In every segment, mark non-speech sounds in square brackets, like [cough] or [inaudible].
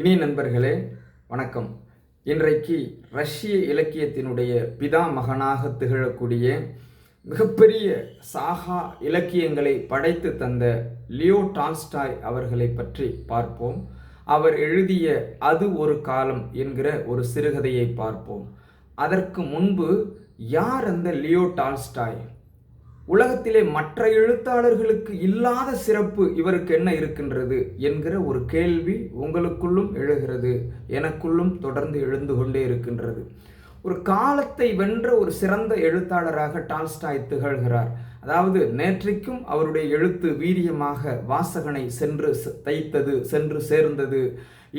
இனிய நண்பர்களே வணக்கம். இன்றைக்கு ரஷ்ய இலக்கியத்தினுடைய பிதா மகனாக திகழக்கூடிய மிகப்பெரிய சாகா இலக்கியங்களை படைத்து தந்த லியோ டால்ஸ்டாய் அவர்களை பற்றி பார்ப்போம். அவர் எழுதிய அது ஒரு காலம் என்கிற ஒரு சிறுகதையை பார்ப்போம். அதற்கு முன்பு யார் அந்த லியோ டால்ஸ்டாய்? உலகத்திலே மற்ற எழுத்தாளர்களுக்கு இல்லாத சிறப்பு இவருக்கு என்ன இருக்கின்றது என்கிற ஒரு கேள்வி உங்களுக்குள்ளும் எழுகிறது எனக்குள்ளும் தொடர்ந்து எழுந்து கொண்டே இருக்கின்றது. ஒரு காலத்தை வென்ற ஒரு சிறந்த எழுத்தாளராக டால்ஸ்டாய் திகழ்கிறார். அதாவது நேற்றைக்கும் அவருடைய எழுத்து வீரியமாக வாசகனை சென்று தைத்தது சென்று சேர்ந்தது.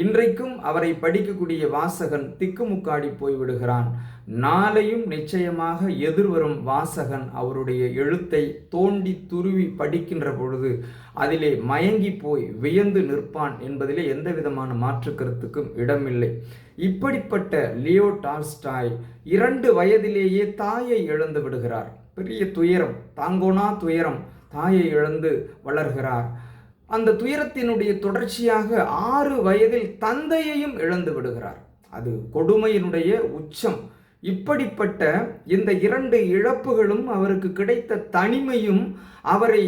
இன்றைக்கும் அவரை படிக்கக்கூடிய வாசகன் திக்குமுக்காடி போய்விடுகிறான். நாளையும் நிச்சயமாக எதிர்வரும் வாசகன் அவருடைய எழுத்தை தோண்டி துருவி படிக்கின்ற பொழுது அதிலே மயங்கி போய் வியந்து நிற்பான் என்பதிலே எந்த விதமான மாற்று கருத்துக்கும் இடமில்லை. இப்படிப்பட்ட லியோ டால்ஸ்டாய் இரண்டு வயதிலேயே தாயை இழந்து விடுகிறார். பெரிய துயரம் தாங்கோனா துயரம் தாயை இழந்து வளர்கிறார். அந்த துயரத்தினுடைய தொடர்ச்சியாக ஆறு வயதில் தந்தையையும் இழந்து விடுகிறார். அது கொடுமையினுடைய உச்சம். இப்படிப்பட்ட இந்த இரண்டு இழப்புகளும் அவருக்கு கிடைத்த தனிமையும் அவரை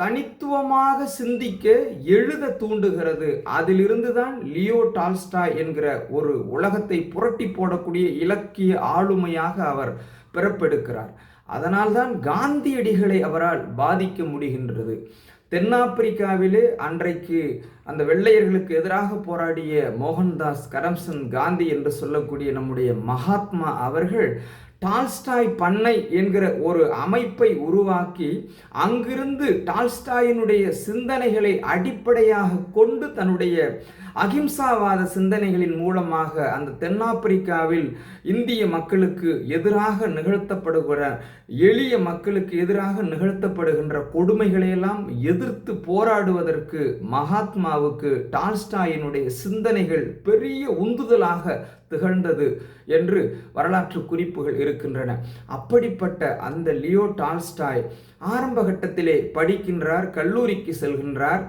தனித்துவமாக சிந்திக்க எழுத தூண்டுகிறது. அதிலிருந்து தான் லியோ டால்ஸ்டா என்கிற ஒரு உலகத்தை புரட்டி போடக்கூடிய இலக்கிய ஆளுமையாக அவர் பிறப்பெடுக்கிறார். அதனால்தான் காந்தியடிகளை அவரால் பாதிக்க முடிகின்றது. தென்னாப்பிரிக்காவிலே அன்றைக்கு அந்த வெள்ளையர்களுக்கு எதிராக போராடிய மோகன்தாஸ் கரம்சந்த் காந்தி என்று சொல்லக்கூடிய நம்முடைய மகாத்மா அவர்கள் டால்ஸ்டாய் பண்ணை என்கிற ஒரு அமைப்பை உருவாக்கி அங்கிருந்து டால்ஸ்டாயினுடைய சிந்தனைகளை அடிப்படையாக கொண்டு தன்னுடைய அகிம்சாவாத சிந்தனைகளின் மூலமாக அந்த தென்னாப்பிரிக்காவில் இந்திய மக்களுக்கு எதிராக நிகழ்த்தப்படுகிற எளிய மக்களுக்கு எதிராக நிகழ்த்தப்படுகின்ற கொடுமைகளையெல்லாம் எதிர்த்து போராடுவதற்கு மகாத்மாவுக்கு டால்ஸ்டாயினுடைய சிந்தனைகள் பெரிய உந்துதலாக திகழ்ந்தது என்று வரலாற்று குறிப்புகள் இருக்கின்றன. அப்படிப்பட்ட அந்த லியோ டால்ஸ்டாய் ஆரம்ப கட்டத்திலே படிக்கின்றார் கல்லூரிக்கு செல்கின்றார்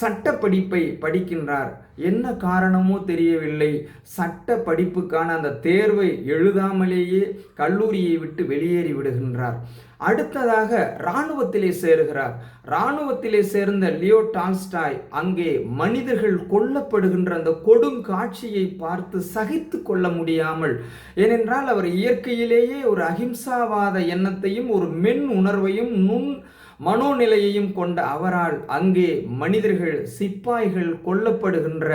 சட்ட படிப்பை படிக்கின்றார். என்ன காரணமோ தெரியவில்லை. சட்ட படிப்புக்கான அந்த தேர்வை எழுதாமலேயே கல்லூரியை விட்டு வெளியேறி விடுகின்றார். அடுத்ததாக இராணுவத்திலே சேருகிறார். இராணுவத்திலே சேர்ந்த லியோ டால்ஸ்டாய் அங்கே மனிதர்கள் கொல்லப்படுகின்ற அந்த கொடுங்காட்சியை பார்த்து சகித்து கொள்ள முடியாமல் ஏனென்றால் அவர் இயற்கையிலேயே ஒரு அகிம்சாவாத எண்ணத்தையும் ஒரு மென் உணர்வையும் நுண் மனோநிலையையும் கொண்ட அவரால் அங்கே மனிதர்கள் சிப்பாய்கள் கொல்லப்படுகின்ற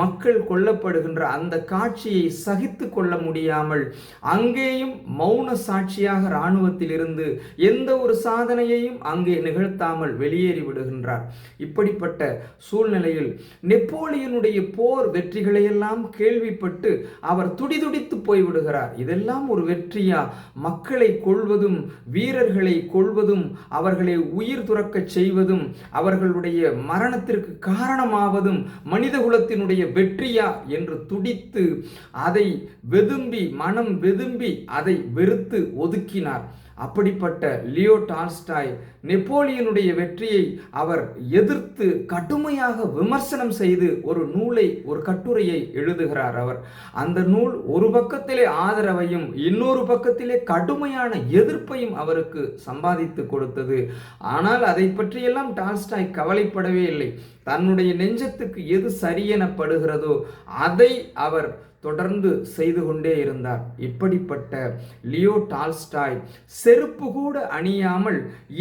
மக்கள் கொல்லப்படுகின்ற அந்த காட்சியை சகித்து கொள்ள முடியாமல் அங்கேயும் மௌன சாட்சியாக இராணுவத்தில் இருந்து எந்த ஒரு சாதனையையும் அங்கே நிகழ்த்தாமல் வெளியேறி விடுகின்றார். இப்படிப்பட்ட சூழ்நிலையில் நெப்போலியனுடைய போர் வெற்றிகளையெல்லாம் கேள்விப்பட்டு அவர் துடிதுடித்து போய்விடுகிறார். இதெல்லாம் ஒரு வெற்றியா? மக்களை கொள்வதும் வீரர்களை கொள்வதும் அவர்களை உயிர் துறக்கச் செய்வதும் அவர்களுடைய மரணத்திற்கு காரணமாவதும் மனிதகுலத்தினுடைய வெற்றியா என்று துடித்து அதை வெதும்பி மனம் வெதும்பி அதை வெறுத்து ஒதுக்கினார். அப்படிப்பட்ட லியோ டால்ஸ்டாய் நெப்போலியனுடைய வெற்றியை அவர் எதிர்த்து கடுமையாக விமர்சனம் செய்து ஒரு நூலை ஒரு கட்டுரையை எழுதுகிறார் அவர். அந்த நூல் ஒரு பக்கத்திலே ஆதரவையும் இன்னொரு பக்கத்திலே கடுமையான எதிர்ப்பையும் அவருக்கு சம்பாதித்து கொடுத்தது. ஆனால் அதை பற்றியெல்லாம் டால்ஸ்டாய் கவலைப்படவே இல்லை. தன்னுடைய நெஞ்சத்துக்கு எது சரியெனப்படுகிறதோ அதை அவர் தொடர்ந்து செய்து கொண்டே இருந்தார். இப்படிப்பட்ட லியோ டால்ஸ்டாய் செருப்பு கூட அணியாமல்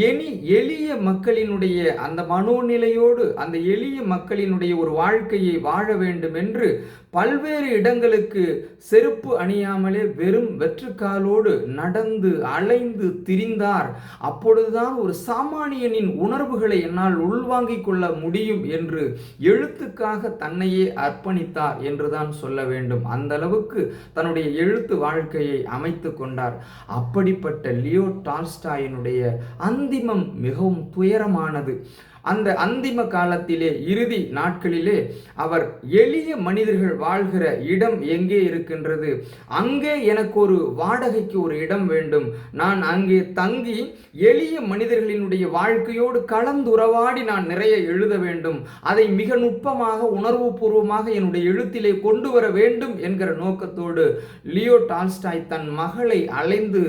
எனி எளிய மக்களினுடைய அந்த மனோநிலையோடு அந்த எளிய மக்களினுடைய ஒரு வாழ்க்கையை வாழ வேண்டும் என்று பல்வேறு இடங்களுக்கு செருப்பு அணியாமலே வெறும் வெற்றுக்காலோடு நடந்து அலைந்து திரிந்தார். அப்பொழுதுதான் ஒரு சாமானியனின் உணர்வுகளை என்னால் உள்வாங்கிக் கொள்ள முடியும் என்று எழுத்துக்காக தன்னையே அர்ப்பணித்தார் என்றுதான் சொல்ல வேண்டும். அந்த அளவுக்கு தன்னுடைய எழுத்து வாழ்க்கையை அமைத்து கொண்டார். அப்படிப்பட்ட லியோ டால்ஸ்டாயினுடைய அந்திமம் மிகவும் துயரமானது. அந்த அந்திம காலத்திலே இறுதி நாட்களிலே அவர் எளிய மனிதர்கள் வாழ்கிற இடம் எங்கே இருக்கின்றது? அங்கே எனக்கு ஒரு வாடகைக்கு ஒரு இடம் வேண்டும். நான் அங்கே தங்கி எளிய மனிதர்களினுடைய வாழ்க்கையோடு கலந்துறவாடி நான் நிறைய எழுத வேண்டும். அதை மிக நுட்பமாக உணர்வுபூர்வமாக என்னுடைய எழுத்திலே கொண்டு வர வேண்டும் என்கிற நோக்கத்தோடு லியோ டால்ஸ்டாய் தன் மகளை அலைந்து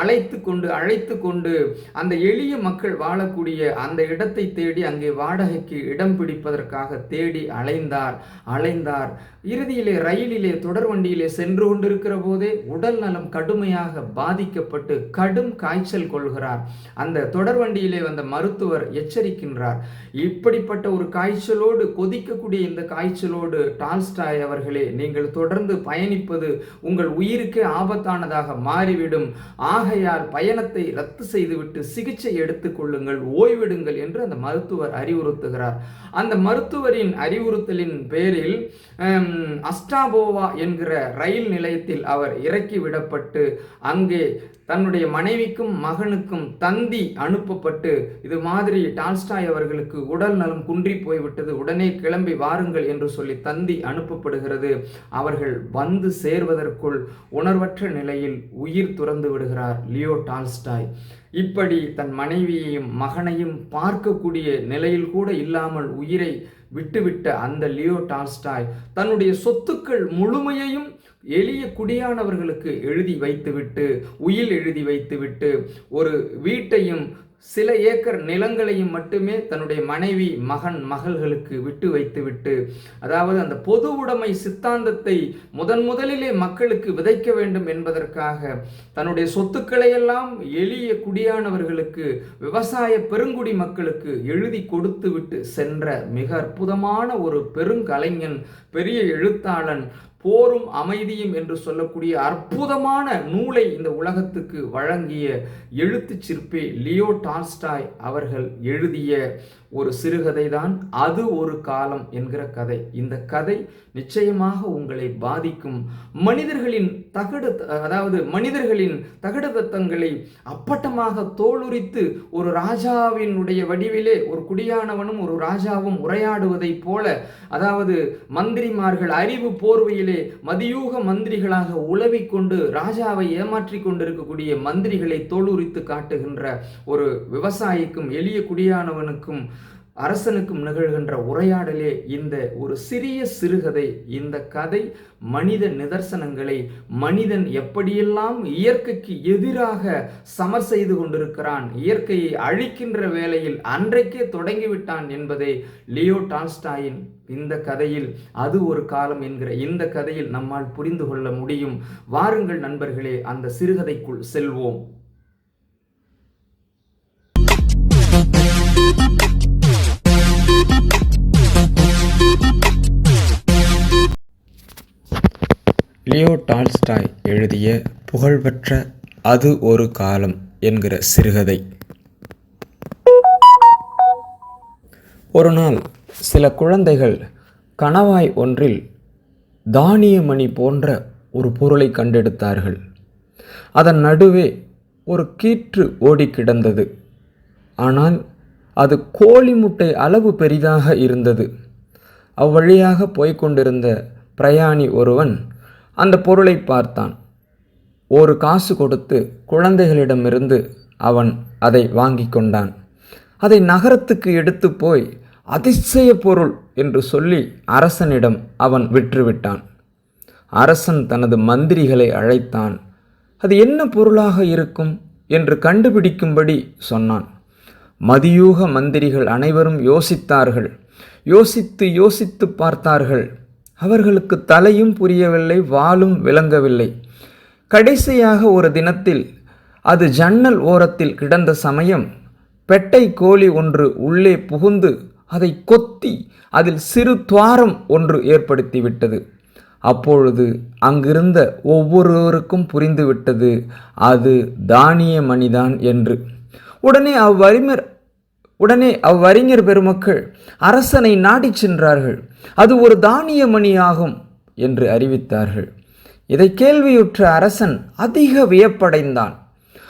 அழைத்து கொண்டு அழைத்து கொண்டு அந்த எளிய மக்கள் வாழக்கூடிய அந்த இடத்தை தேடி அங்கே வாடகைக்கு இடம் பிடிப்பதற்காக தேடி அலைந்தார். அலைந்தார். இறுதியிலே ரயிலிலே தொடர் வண்டியிலே சென்று கொண்டிருக்கிற போதே உடல் நலம் கடுமையாக பாதிக்கப்பட்டு கடும் காய்ச்சல் கொள்கிறார். அந்த தொடர் வண்டியிலே வந்த மருத்துவர் எச்சரிக்கின்றார். இப்படிப்பட்ட ஒரு காய்ச்சலோடு கொதிக்கக்கூடிய இந்த காய்ச்சலோடு டால்ஸ்டாய் அவர்களே நீங்கள் தொடர்ந்து பயணிப்பது உங்கள் உயிருக்கே ஆபத்தானதாக மாறிவிடும். ஆகையால் பயணத்தை ரத்து செய்துவிட்டு சிகிச்சை எடுத்துக்கொள்ளுங்கள் ஓய்விடுங்கள் என்று அந்த மருத்துவர் அறிவுறுத்துகிறார். அந்த மருத்துவரின் அறிவுறுத்தலின் பேரில் அஸ்டாபோவா என்கிற ரயில் நிலையத்தில் அவர் இறக்கி விடப்பட்டு அங்கே தன்னுடைய மனைவிக்கும் மகனுக்கும் தந்தி அனுப்பப்பட்டு இது மாதிரி டால்ஸ்டாய் அவர்களுக்கு உடல் நலம் குன்றி போய்விட்டது. உடனே கிளம்பி வாருங்கள் என்று சொல்லி தந்தி அனுப்பப்படுகிறது. அவர்கள் வந்து சேர்வதற்குள் உணர்வற்ற நிலையில் உயிர் துறந்து விடுகிறார் லியோ டால்ஸ்டாய். இப்படி தன் மனைவியையும் மகனையும் பார்க்கக்கூடிய நிலையில் கூட இல்லாமல் உயிரை விட்டுவிட்ட அந்த லியோ டால்ஸ்டாய் தன்னுடைய சொத்துக்கள் முழுமையையும் எளிய குடியானவர்களுக்கு எழுதி வைத்துவிட்டு உயில் எழுதி வைத்துவிட்டு ஒரு வீட்டையும் சில ஏக்கர் நிலங்களையும் மட்டுமே தன்னுடைய மனைவி மகன் மகள்களுக்கு விட்டு வைத்துவிட்டு அதாவது அந்த பொது உடைமை சித்தாந்தத்தை முதன் முதலிலே மக்களுக்கு விதைக்க வேண்டும் என்பதற்காக தன்னுடைய சொத்துக்களையெல்லாம் எளிய குடியானவர்களுக்கு விவசாய பெருங்குடி மக்களுக்கு எழுதி கொடுத்து விட்டு சென்ற மிக அற்புதமான ஒரு பெருங்கலைஞன் பெரிய எழுத்தாளன் போரும் அமைதியும் என்று சொல்லக்கூடிய அற்புதமான நூலை இந்த உலகத்துக்கு வழங்கிய எழுத்து சிற்பி லியோ டால்ஸ்டாய் அவர்கள் எழுதிய ஒரு சிறுகதை தான் அது ஒரு காலம் என்கிற கதை. இந்த கதை நிச்சயமாக உங்களை பாதிக்கும். மனிதர்களின் தகடு அதாவது மனிதர்களின் தகடு தத்தங்களை அப்பட்டமாக தோலுரித்து ஒரு ராஜாவினுடைய வடிவிலே ஒரு குடியானவனும் ஒரு ராஜாவும் உரையாடுவதைப் போல அதாவது மந்திரிமார்கள் அறிவு போர்வையிலே மதியூக மந்திரிகளாக உளவிக் கொண்டு ராஜாவை ஏமாற்றி கொண்டிருக்கக்கூடிய மந்திரிகளை தோலுரித்து காட்டுகின்ற ஒரு விவசாயிக்கும் எளிய குடியானவனுக்கும் அரசனுக்கும் நிகழ்கின்ற உரையாடலே இந்த ஒரு சிறிய சிறுகதை. இந்த கதை மனித நிதர்சனங்களை மனிதன் எப்படியெல்லாம் இயற்கைக்கு எதிராக சமர் செய்து கொண்டிருக்கிறான் இயற்கையை அழிக்கின்ற வேளையில் அன்றைக்கே தொடங்கிவிட்டான் என்பதை லியோ டால்ஸ்டாயின் இந்த கதையில் அது ஒரு காலம் என்கிற இந்த கதையில் நம்மால் புரிந்து கொள்ள முடியும். வாருங்கள் நண்பர்களே அந்த சிறுகதைக்குள் செல்வோம். லியோ டால்ஸ்டாய் எழுதிய புகழ்பெற்ற அது ஒரு காலம் என்கிற சிறுகதை. ஒரு நாள் சில குழந்தைகள் கணவாய் ஒன்றில் தானியமணி போன்ற ஒரு பொருளை கண்டெடுத்தார்கள். அதன் நடுவே ஒரு கீற்று ஓடி கிடந்தது. ஆனால் அது கோழி முட்டை அளவு பெரிதாக இருந்தது. அவ்வழியாக போய்கொண்டிருந்த பிரயாணி ஒருவன் அந்த பொருளை பார்த்தான். ஒரு காசு கொடுத்து குழந்தைகளிடமிருந்து அவன் அதை வாங்கி கொண்டான். அதை நகரத்துக்கு எடுத்து போய் அதிசய பொருள் என்று சொல்லி அரசனிடம் அவன் விற்றுவிட்டான். அரசன் தனது மந்திரிகளை அழைத்தான். அது என்ன பொருளாக இருக்கும்? என்று கண்டுபிடிக்கும்படி சொன்னான். மதியூக மந்திரிகள் அனைவரும் யோசித்தார்கள். யோசித்து யோசித்து பார்த்தார்கள். அவர்களுக்கு தலையும் புரியவில்லை வாலும் விளங்கவில்லை. கடைசியாக ஒரு தினத்தில் அது ஜன்னல் ஓரத்தில் கிடந்த சமயம் பெட்டை கோழி ஒன்று உள்ளே புகுந்து அதை கொத்தி அதில் சிறு துவாரம் ஒன்று ஏற்படுத்திவிட்டது. அப்பொழுது அங்கிருந்த ஒவ்வொருவருக்கும் புரிந்துவிட்டது அது தானிய மணிதான் என்று. உடனே அவ்வறிஞர் உடனே அவ்வறிஞர் பெருமக்கள் அரசனை நாடிச் சென்றார்கள். அது ஒரு தானிய மணியாகும் என்று அறிவித்தார்கள். இதை கேள்வியுற்ற அரசன் அதிக வியப்படைந்தான்.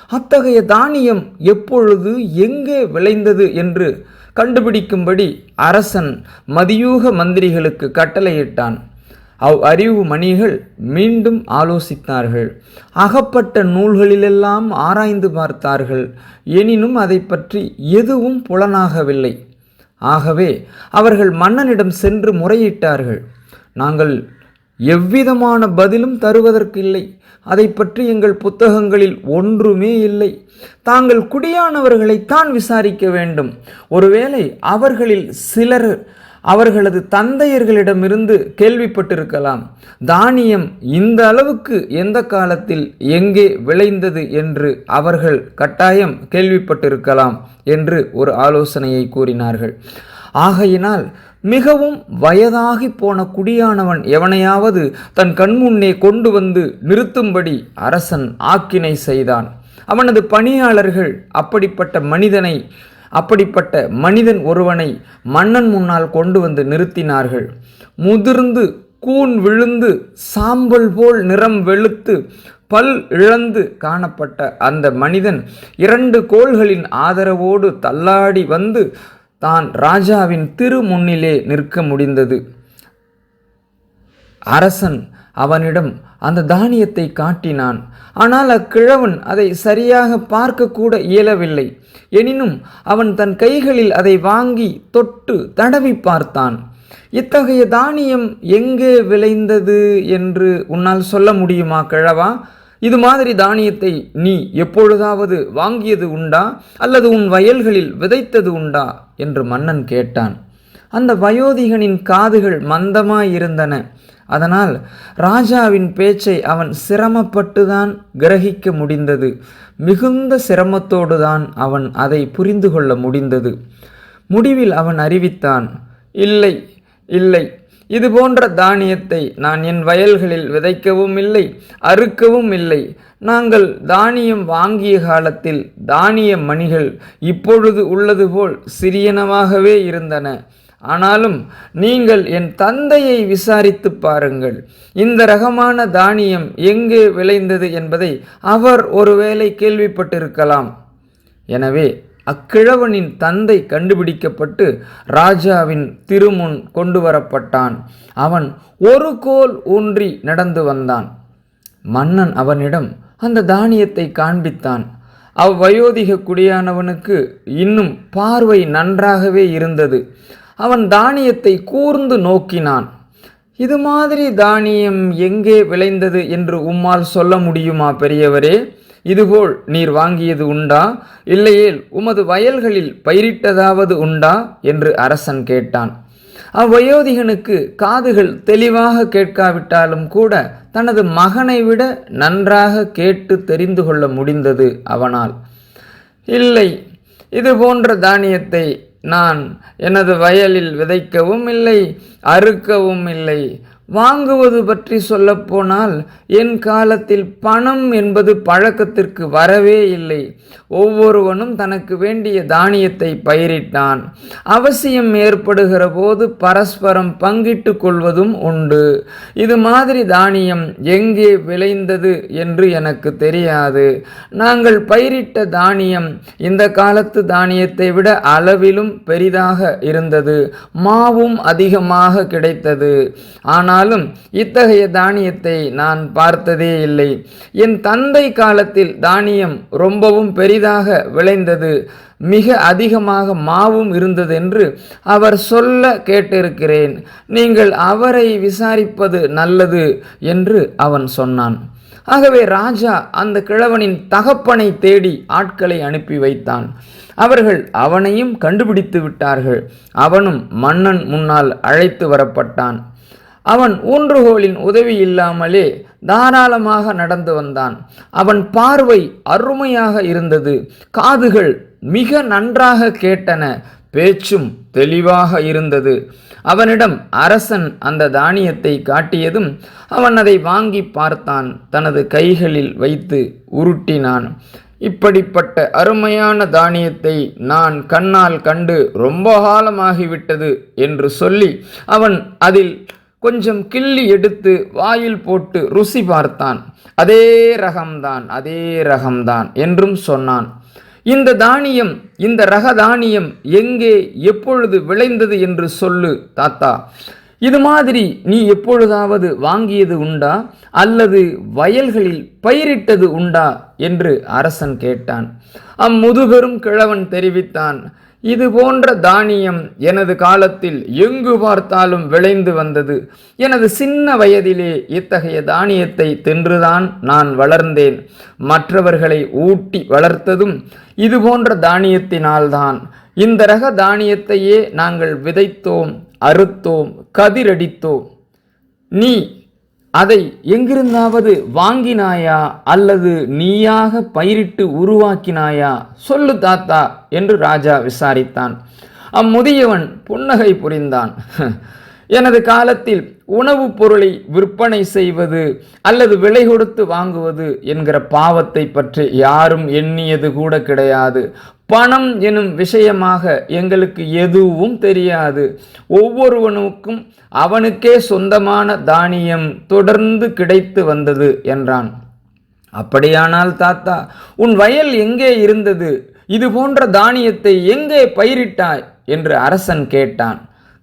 அத்தகைய தானியம் எப்பொழுது எங்கே விளைந்தது என்று கண்டுபிடிக்கும்படி அரசன் மதியூக மந்திரிகளுக்கு கட்டளையிட்டான். அவ் அறிவு மணிகள் மீண்டும் ஆலோசித்தார்கள். அகப்பட்ட நூல்களிலெல்லாம் ஆராய்ந்து பார்த்தார்கள். எனினும் அதை பற்றி எதுவும் புலனாகவில்லை. ஆகவே அவர்கள் மன்னனிடம் சென்று முறையிட்டார்கள். நாங்கள் எவ்விதமான பதிலும் தருவதற்கு இல்லை. அதை பற்றி எங்கள் புத்தகங்களில் ஒன்றுமே இல்லை. தாங்கள் குடியானவர்களைத்தான் விசாரிக்க வேண்டும். ஒருவேளை அவர்களில் சிலர் அவர்களது தந்தையர்களிடமிருந்து கேள்விப்பட்டிருக்கலாம். தானியம் இந்த அளவுக்கு எந்த காலத்தில் எங்கே விளைந்தது என்று அவர்கள் கட்டாயம் கேள்விப்பட்டிருக்கலாம் என்று ஒரு ஆலோசனையை கூறினார்கள். ஆகையினால் மிகவும் வயதாகி போன குடியானவன் எவனையாவது தன் கண்முன்னே கொண்டு வந்து நிறுத்தும்படி அரசன் ஆக்கினை செய்தான். அவனது பணியாளர்கள் அப்படிப்பட்ட மனிதனை அப்படிப்பட்ட மனிதன் ஒருவனை மன்னன் முன்னால் கொண்டு வந்து நிறுத்தினார்கள். முதிர்ந்து கூன் விழுந்து சாம்பல் போல் நிறம் வெளுத்து பல் இழந்து காணப்பட்ட அந்த மனிதன் இரண்டு கோள்களின் ஆதரவோடு தள்ளாடி வந்து தான் ராஜாவின் திரு முன்னிலே நிற்க முடிந்தது. அரசன் அவனிடம் அந்த தானியத்தை காட்டினான். ஆனால் அக்கிழவன் அதை சரியாக பார்க்கக்கூட இயலவில்லை. எனினும் அவன் தன் கைகளில் அதை வாங்கி தொட்டு தடவி பார்த்தான். இத்தகைய தானியம் எங்கே விளைந்தது என்று உன்னால் சொல்ல முடியுமா கிழவா? இது மாதிரி தானியத்தை நீ எப்பொழுதாவது வாங்கியது உண்டா? அல்லது உன் வயல்களில் விதைத்தது உண்டா? என்று மன்னன் கேட்டான். அந்த வயோதிகனின் காதுகள் மந்தமாயிருந்தன. அதனால் ராஜாவின் பேச்சை அவன் சிரமப்பட்டுதான் கிரகிக்க முடிந்தது. மிகுந்த சிரமத்தோடு தான் அவன் அதை புரிந்து கொள்ள முடிந்தது. முடிவில் அவன் அறிவித்தான் இல்லை இல்லை இது போன்ற தானியத்தை நான் என் வயல்களில் விதைக்கவும் இல்லை அறுக்கவும் இல்லை. நாங்கள் தானியம் வாங்கிய காலத்தில் தானிய மணிகள் இப்பொழுது உள்ளது போல் சிறியனவாகவே இருந்தன. ஆனாலும் நீங்கள் என் தந்தையை விசாரித்து பாருங்கள். இந்த ரகமான தானியம் எங்கே விளைந்தது என்பதை அவர் ஒருவேளை கேள்விப்பட்டிருக்கலாம். எனவே அக்கிழவனின் தந்தை கண்டுபிடிக்கப்பட்டு ராஜாவின் திருமுன் கொண்டு வரப்பட்டான் அவன் ஒரு கோல் ஊன்றி நடந்து வந்தான். மன்னன் அவனிடம் அந்த தானியத்தை காண்பித்தான். அவ்வயோதிக குடியானவனுக்கு இன்னும் பார்வை நன்றாகவே இருந்தது. அவன் தானியத்தை கூர்ந்து நோக்கினான். இது மாதிரி தானியம் எங்கே விளைந்தது என்று உம்மால் சொல்ல முடியுமா பெரியவரே? இதுபோல் நீர் வாங்கியது உண்டா? இல்லையேல் உமது வயல்களில் பயிரிட்டதாவது உண்டா? என்று அரசன் கேட்டான். அவ்வயோதிகனுக்கு காதுகள் தெளிவாக கேட்காவிட்டாலும் கூட தனது மகனை விட நன்றாக கேட்டு தெரிந்து கொள்ள முடிந்தது அவனால். இல்லை இது போன்ற தானியத்தை நான் எனது வயலில் விதைக்கவும் இல்லை அறுக்கவும் இல்லை. வாங்குவது பற்றி சொல்லப்போனால் என் காலத்தில் பணம் என்பது பழக்கத்திற்கு வரவே இல்லை. ஒவ்வொருவனும் தனக்கு வேண்டிய தானியத்தை பயிரிட்டான். அவசியம் ஏற்படுகிற போது பரஸ்பரம் பங்கிட்டு கொள்வதும் உண்டு. இது மாதிரி தானியம் எங்கே விளைந்தது என்று எனக்கு தெரியாது. நாங்கள் பயிரிட்ட தானியம் இந்த காலத்து தானியத்தை விட அளவிலும் பெரிதாக இருந்தது. மாவும் அதிகமாக கிடைத்தது. ஆனால் ஆனாலும் இத்தகைய தானியத்தை நான் பார்த்ததே இல்லை. என் தந்தை காலத்தில் தானியம் ரொம்பவும் பெரிதாக விளைந்தது. மிக அதிகமாக மாவும் இருந்ததென்று அவர் சொல்ல கேட்டிருக்கிறேன். நீங்கள் அவரை விசாரிப்பது நல்லது என்று அவன் சொன்னான். ஆகவே ராஜா அந்த கிழவனின் தகப்பனை தேடி ஆட்களை அனுப்பி வைத்தான். அவர்கள் அவனையும் கண்டுபிடித்து விட்டார்கள். அவனும் மன்னன் முன்னால் அழைத்து வரப்பட்டான். அவன் ஊன்றுகோலின் உதவி இல்லாமலே தாராளமாக நடந்து வந்தான். அவன் பார்வை அருமையாக இருந்தது. காதுகள் மிக நன்றாக கேட்டன. பேச்சும் தெளிவாக இருந்தது. அவனிடம் அரசன் அந்த தானியத்தை காட்டியதும் அவன் அதை வாங்கி பார்த்தான். தனது கைகளில் வைத்து உருட்டினான். இப்படிப்பட்ட அருமையான தானியத்தை நான் கண்ணால் கண்டு ரொம்ப காலமாகிவிட்டது என்று சொல்லி அவன் அதில் கொஞ்சம் கிள்ளி எடுத்து வாயில் போட்டு ருசி பார்த்தான். அதே ரகம்தான் அதே ரகம்தான் என்றும் சொன்னான். இந்த தானியம் இந்த ரக தானியம் எங்கே எப்பொழுது விளைந்தது என்று சொல்லு தாத்தா. இது மாதிரி நீ எப்பொழுதாவது வாங்கியது உண்டா? அல்லது வயல்களில் பயிரிட்டது உண்டா? என்று அரசன் கேட்டான். அம்முதுபெரும் கிழவன் தெரிவித்தான். இது போன்ற தானியம் எனது காலத்தில் எங்கு பார்த்தாலும் விளைந்து வந்தது. எனது சின்ன வயதிலே இத்தகைய தானியத்தை தின்றுதான் நான் வளர்ந்தேன். மற்றவர்களை ஊட்டி வளர்த்ததும் இது போன்ற தானியத்தினால்தான். இந்த ரக தானியத்தையே நாங்கள் விதைத்தோம் அறுத்தோம் கதிரடித்தோம். நீ அதை எங்கிருந்தாவது வாங்கினாயா அல்லது நீயாக பயிரிட்டு உருவாக்கினாயா? சொல்லு தாத்தா என்று ராஜா விசாரித்தான். அம்முதியவன் புன்னகை புரிந்தான். [laughs] எனது காலத்தில் உணவுப் பொருளை விற்பனை செய்வது அல்லது விலை கொடுத்து வாங்குவது என்கிற பாவத்தை பற்றி யாரும் எண்ணியது கூட கிடையாது. பணம் எனும் விஷயமாக எங்களுக்கு எதுவும் தெரியாது. ஒவ்வொருவனுக்கும் அவனுக்கே சொந்தமான தானியம் தொடர்ந்து கிடைத்து வந்தது என்றான். அப்படியானால் தாத்தா உன் வயல் எங்கே இருந்தது? இது போன்ற தானியத்தை எங்கே பயிரிட்டாய்? என்று அரசன் கேட்டான்.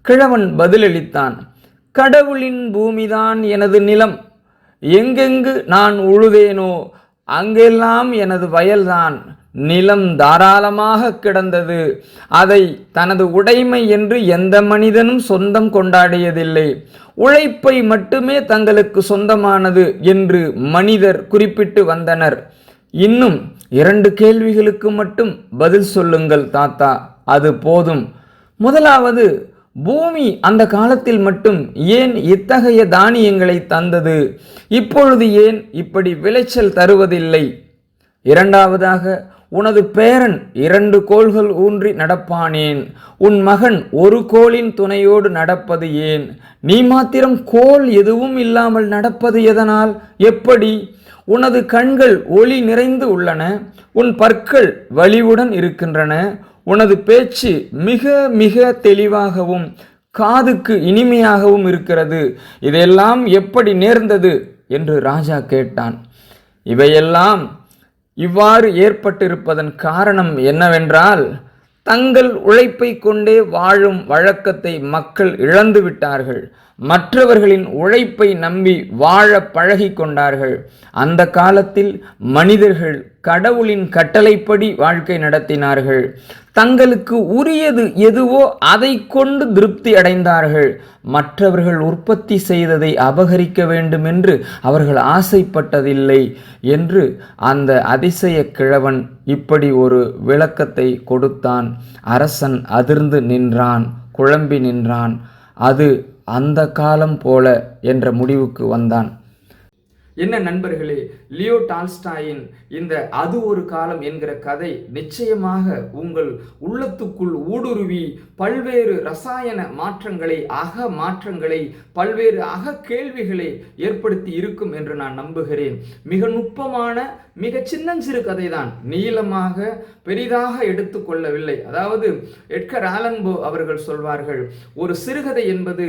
கிழவன் பதிலளித்தான். கடவுளின் பூமிதான் எனது நிலம். எங்கெங்கு நான் உழுதேனோ அங்கெல்லாம் எனது வயல்தான். நிலம் தாராளமாக கிடந்தது. அதை தனது உடைமை என்று எந்த மனிதனும் சொந்தம் கொண்டாடியதில்லை. உழைப்பை மட்டுமே தங்களுக்கு சொந்தமானது என்று மனிதர் குறிப்பிட்டு வந்தனர். இன்னும் இரண்டு கேள்விகளுக்கு மட்டும் பதில் சொல்லுங்கள் தாத்தா. அது போதும். முதலாவது பூமி அந்த காலத்தில் மட்டும் ஏன் இத்தகைய தானியங்களை தந்தது? இப்பொழுது ஏன் இப்படி விளைச்சல் தருவதில்லை? இரண்டாவதாக உனது பேரன் இரண்டு கோள்கள் ஊன்றி நடப்பானேன். உன் மகன் ஒரு கோளின் துணையோடு நடப்பது ஏன்? நீ மாத்திரம் கோல் எதுவும் இல்லாமல் நடப்பது எதனால்? எப்படி? உனது கண்கள் ஒளி நிறைந்து உள்ளன உன் பற்கள் வலிவுடன் இருக்கின்றன உனது பேச்சு மிக மிக தெளிவாகவும் காதுக்கு இனிமையாகவும் இருக்கிறது. இதெல்லாம் எப்படி நேர்ந்தது? என்று ராஜா கேட்டான். இவையெல்லாம் இவ்வாறு ஏற்பட்டிருப்பதன் காரணம் என்னவென்றால் தங்கள் உழைப்பை கொண்டே வாழும் வழக்கத்தை மக்கள் இழந்து விட்டார்கள் மற்றவர்களின் உழைப்பை நம்பி வாழ பழகி கொண்டார்கள். அந்த காலத்தில் மனிதர்கள் கடவுளின் கட்டளைப்படி வாழ்க்கை நடத்தினார்கள். தங்களுக்கு உரியது எதுவோ அதை கொண்டு திருப்தி அடைந்தார்கள். மற்றவர்கள் உற்பத்தி செய்ததை அபகரிக்க வேண்டும் என்று அவர்கள் ஆசைப்பட்டதில்லை என்று அந்த அதிசய கிழவன் இப்படி ஒரு விளக்கத்தை கொடுத்தான். அரசன் அதிர்ந்து நின்றான் குழம்பி நின்றான். அது அந்த காலம் போல என்ற முடிவுக்கு வந்தான். என்ன நண்பர்களே லியோ டால்ஸ்டாயின் இந்த அது ஒரு காலம் என்கிற கதை நிச்சயமாக உங்கள் உள்ளத்துக்குள் ஊடுருவி பல்வேறு ரசாயன மாற்றங்களை அக மாற்றங்களை பல்வேறு அக கேள்விகளை ஏற்படுத்தி இருக்கும் என்று நான் நம்புகிறேன். மிக நுட்பமான மிக சின்னஞ்சிறு கதை தான் நீளமாக பெரிதாக எடுத்துக்கொள்ளவில்லை அதாவது எட்கர் ஆலன்போ அவர்கள் சொல்வார்கள் ஒரு சிறுகதை என்பது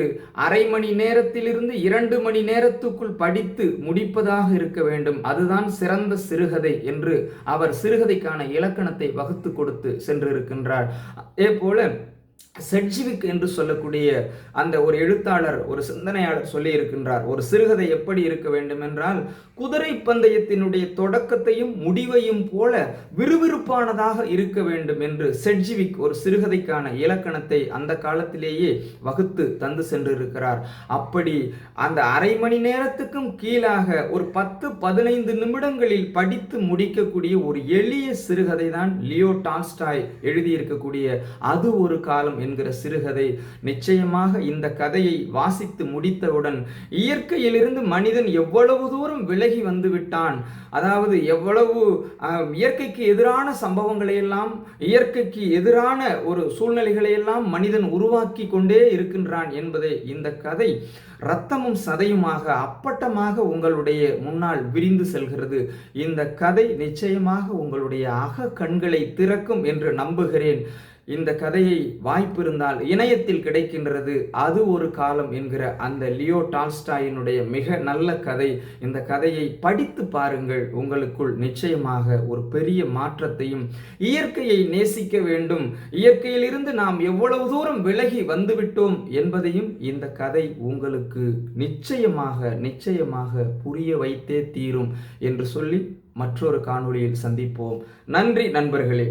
அரை மணி நேரத்திலிருந்து இரண்டு மணி நேரத்துக்குள் படித்து முடிப்பதாக இருக்க வேண்டும். அதுதான் சிறந்த சிறுகதை என்று அவர் சிறுகதைக்கான இலக்கணத்தை வகுத்து கொடுத்து சென்றிருக்கின்றார். அதே போல செட்ஜிவிக் என்று சொல்லக்கூடிய அந்த ஒரு எழுத்தாளர் ஒரு சிந்தனையாளர் சொல்லி இருக்கின்றார் ஒரு சிறுகதை எப்படி இருக்க வேண்டும் என்றால் குதிரை பந்தயத்தினுடைய தொடக்கத்தையும் முடிவையும் போல விறுவிறுப்பானதாக இருக்க வேண்டும் என்று செட்ஜிவிக் ஒரு சிறுகதைக்கான இலக்கணத்தை அந்த காலத்திலேயே வகுத்து தந்து சென்றிருக்கிறார். அப்படி அந்த அரை மணி நேரத்துக்கும் கீழாக ஒரு பத்து பதினைந்து நிமிடங்களில் படித்து முடிக்கக்கூடிய ஒரு எளிய சிறுகதை தான் லியோ டால்ஸ்டாய் எழுதியிருக்கக்கூடிய அது ஒரு கால காலம் என்கிற சிறுகதை நிச்சயமாக இந்த கதையை வாசித்து முடித்தவுடன் இயற்கையிலிருந்து மனிதன் எவ்வளவு தூரம் விலகி வந்து விட்டான் அதாவது எவ்வளவு இயற்கைக்கு எதிரான சம்பவங்களை எல்லாம் இயற்கைக்கு எதிரான ஒரு சூழ்நிலைகளை எல்லாம் மனிதன் உருவாக்கி கொண்டே இருக்கின்றான் என்பதை இந்த கதை. ரத்தமும் சதையுமாக அப்பட்டமாக உங்களுடைய முன்னால் விரிந்து செல்கிறது. இந்த கதை நிச்சயமாக உங்களுடைய அக கண்களை திறக்கும் என்று நம்புகிறேன். இந்த கதையை வாய்ப்பிருந்தால் இணையத்தில் கிடைக்கின்றது. அது ஒரு காலம் என்கிற அந்த லியோ டால்ஸ்டாயினுடைய மிக நல்ல கதை. இந்த கதையை படித்து பாருங்கள். உங்களுக்குள் நிச்சயமாக ஒரு பெரிய மாற்றத்தையும் இயற்கையை நேசிக்க வேண்டும். இயற்கையிலிருந்து நாம் எவ்வளவு தூரம் விலகி வந்துவிட்டோம் என்பதையும் இந்த கதை உங்களுக்கு நிச்சயமாக நிச்சயமாக புரிய வைத்தே தீரும் என்று சொல்லி மற்றொரு காணொளியில் சந்திப்போம். நன்றி நண்பர்களே.